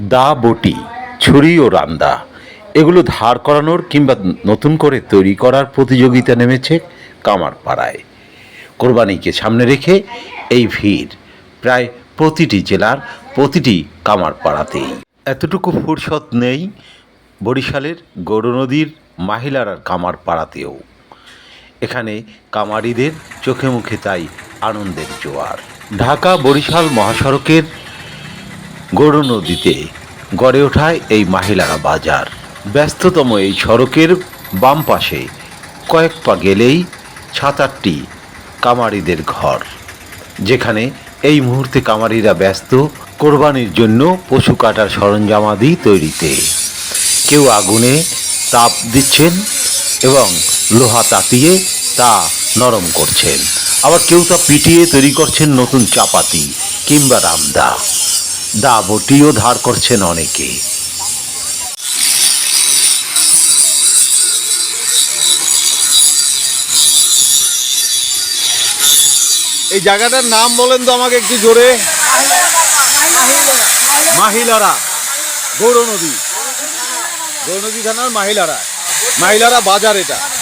দা বটি, ছুরি ও রান্দা। এগুলো ধার করানোর কিংবা নতুন করে তৈরি করার প্রতিযোগিতা নেমেছে কামারপাড়ায়। কোরবানিকে সামনে রেখে এই ভিড় প্রায় প্রতিটি জেলার প্রতিটি কামারপাড়াতেই। এতটুকু ফুরসত নেই বরিশালের গৌরনদীর মহিলার কামারপাড়াতেও। এখানে কামারিদের চোখে মুখে তাই আনন্দের জোয়ার। ঢাকা বরিশাল মহাসড়কের গৌর নদীতে গড়ে ওঠায় এই মাহিলারা বাজার। ব্যস্ততম এই সড়কের বাম পাশে কয়েক পা গেলেই আটটি কামারিদের ঘর। যেখানে এই মুহূর্তে কামারিরা ব্যস্ত কোরবানির জন্য পশু কাটার সরঞ্জামাদি তৈরিতে। কেউ আগুনে তাপ দিচ্ছেন এবং লোহা তাতিয়ে তা নরম করছেন। আবার কেউ তা পিটিয়ে তৈরি করছেন নতুন চাপাতি কিংবা রামদা। দা বটিও ধার করছেন অনেকে। এই জায়গাটার নাম বলেন তো আমাকে একটু জোরে। মাহিলারা গৌর নদী গৌর নদী থানার মাহিলারা। মাহিলারা বাজার এটা।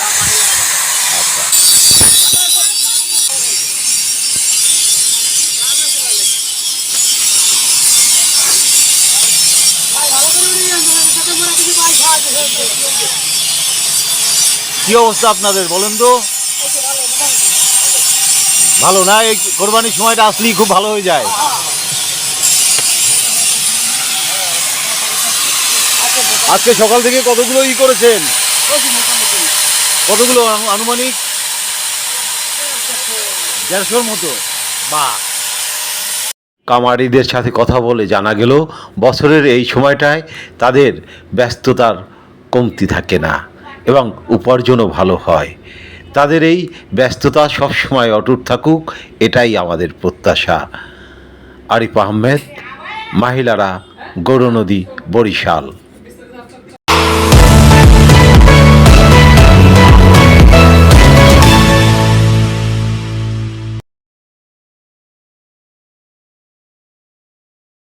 কি অবস্থা আপনাদের, বলেন তো? ভালো না? এই কোরবানির সময়টা আসলেই খুব ভালো হয়ে যায়। আজকে সকাল থেকে কতগুলো ই করেছেন? কতগুলো আনুমানিক? দেড়শোর মতো। বাহ। কামারিদের সাথে কথা বলে জানা গেল, বছরের এই সময়টায় তাদের ব্যস্ততার কমতি থাকে না এবং উপার্জনও ভালো হয়। তাদের এই ব্যস্ততা সবসময় অটুট থাকুক, এটাই আমাদের প্রত্যাশা। আরিফ আহমেদ, মহিলারা গৌরনদী বরিশাল।